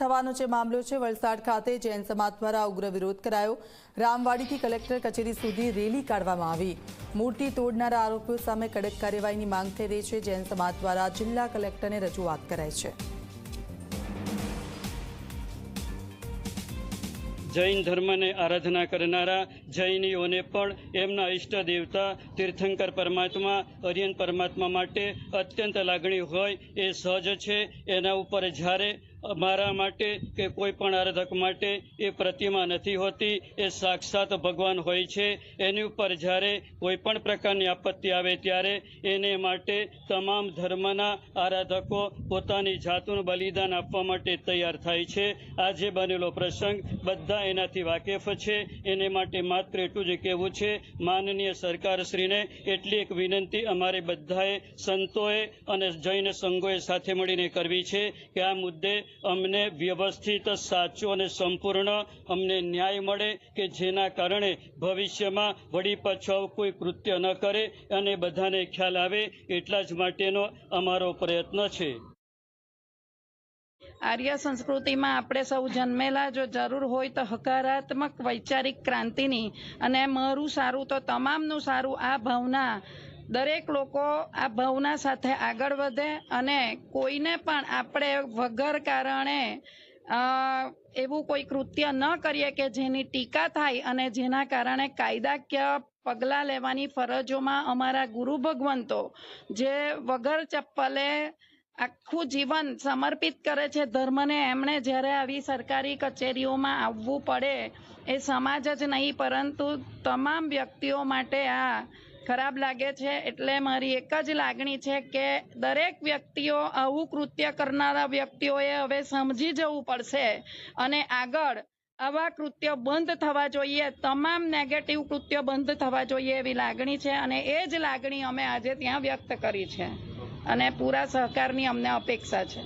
થવાનો જે મામલો છે, વલસાડ ખાતે જૈન સમાજ દ્વારા ઉગ્ર વિરોધ કરાયો. રામવાડીથી કલેક્ટર કચેરી સુધી રેલી કાઢવામાં આવી. મૂર્તિ તોડનારા આરોપીઓ સામે કડક કાર્યવાહીની માંગ થઈ રહી છે. જૈન સમાજ દ્વારા જિલ્લા કલેક્ટરને રજૂઆત કરાઈ છે. જૈન ધર્મને આરાધના કરનારા જૈનીઓને પણ એમના ઈષ્ટ દેવતા તીર્થંકર પરમાત્મા અર્યન પરમાત્મા માટે અત્યંત લાગણી હોય એ સહજ છે. એના ઉપર જ્યારે મારા માટે કે કોઈ પણ આરાધક માટે એ પ્રતિમા નથી હોતી, એ સાક્ષાત ભગવાન હોય છે. એની ઉપર જ્યારે કોઈ પણ પ્રકારની આપત્તિ આવે ત્યારે એને માટે તમામ ધર્મના આરાધકો પોતાની જાતનું બલિદાન આપવા માટે તૈયાર થાય છે. આજે બનેલો પ્રસંગ બધા એનાથી વાકેફ છે. એને માટે માત્ર એટલું જ કહેવું છે, માનનીય સરકારશ્રીને એટલી એક વિનંતી અમારે બધાએ સંતોએ અને જૈન સંઘોએ સાથે મળીને કરવી છે કે આ મુદ્દે અમને વ્યવસ્થિત, સાચો અને સંપૂર્ણ અમને ન્યાય મળે કે જેના કારણે ભવિષ્યમાં વળી પાછળ કોઈ કૃત્ય ન કરે અને બધાને ખ્યાલ આવે એટલા જ માટેનો અમારો પ્રયત્ન છે. આર્ય સંસ્કૃતિમાં આપણે સૌ જન્મેલા, જો જરૂર હોય તો હકારાત્મક વૈચારિક ક્રાંતિની અને મારું સારું તો તમામનું સારું આ ભાવના દરેક લોકો આ ભાવના સાથે આગળ વધે અને કોઈને પણ આપણે વગર કારણે એવું કોઈ કૃત્ય ન કરીએ કે જેની ટીકા થાય અને જેના કારણે કાયદાકીય પગલાં લેવાની ફરજોમાં અમારા ગુરુ ભગવંતો, જે વગર ચપ્પલે આખું જીવન સમર્પિત કરે છે, ધર્મને એમણે જ્યારે આવી સરકારી કચેરીઓમાં આવવું પડે એ સમાજ જ નહીં, પરંતુ તમામ વ્યક્તિઓ માટે આ ખરાબ લાગે છે એટલે મારી એક જ લાગણી છે કે દરેક વ્યક્તિઓ આવું કૃત્ય કરનારા વ્યક્તિઓએ હવે સમજી જવું પડશે અને આગળ આવા કૃત્ય બંધ થવા જોઈએ, તમામ નેગેટિવ કૃત્ય બંધ થવા જોઈએ એવી લાગણી છે અને એ જ લાગણી અમે આજે ત્યાં વ્યક્ત કરી છે અને પૂરા સહકારની અમને અપેક્ષા છે.